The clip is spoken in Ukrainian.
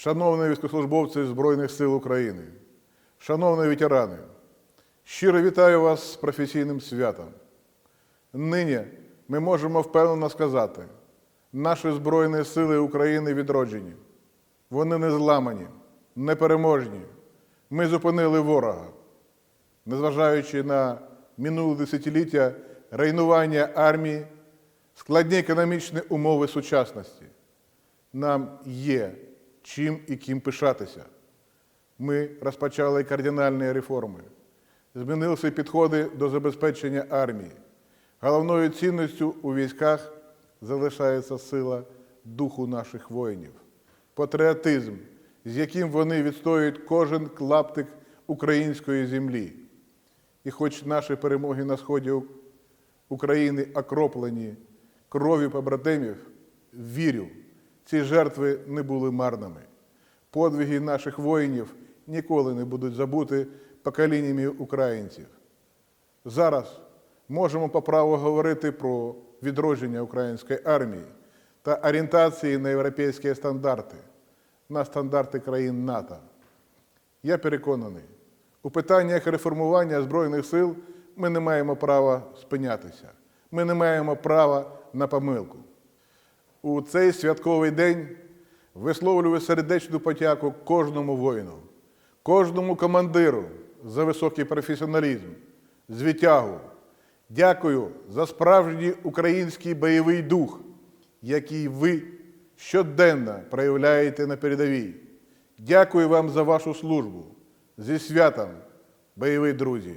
шановні військовослужбовці Збройних сил України, шановні ветерани, щиро вітаю вас з професійним святом. Нині ми можемо впевнено сказати, наші Збройні сили України відроджені. Вони не зламані, непереможні. Ми зупинили ворога. Незважаючи на минуле десятиліття руйнування армії, складні економічні умови сучасності, нам є чим і ким пишатися. Ми розпочали кардинальні реформи, змінилися підходи до забезпечення армії. Головною цінністю у військах залишається сила духу наших воїнів, патріотизм, з яким вони відстоюють кожен клаптик української землі. І хоч наші перемоги на сході України окроплені кров'ю побратимів, вірю, ці жертви не були марними. Подвиги наших воїнів ніколи не будуть забути поколіннями українців. Зараз можемо по праву говорити про відродження української армії та орієнтації на європейські стандарти, на стандарти країн НАТО. Я переконаний, у питаннях реформування Збройних сил ми не маємо права спинятися. Ми не маємо права на помилку. У цей святковий день висловлюю сердечну подяку кожному воїну, кожному командиру за високий професіоналізм, звитягу. Дякую за справжній український бойовий дух, який ви щоденно проявляєте на передовій. Дякую вам за вашу службу. Зі святом, бойові друзі!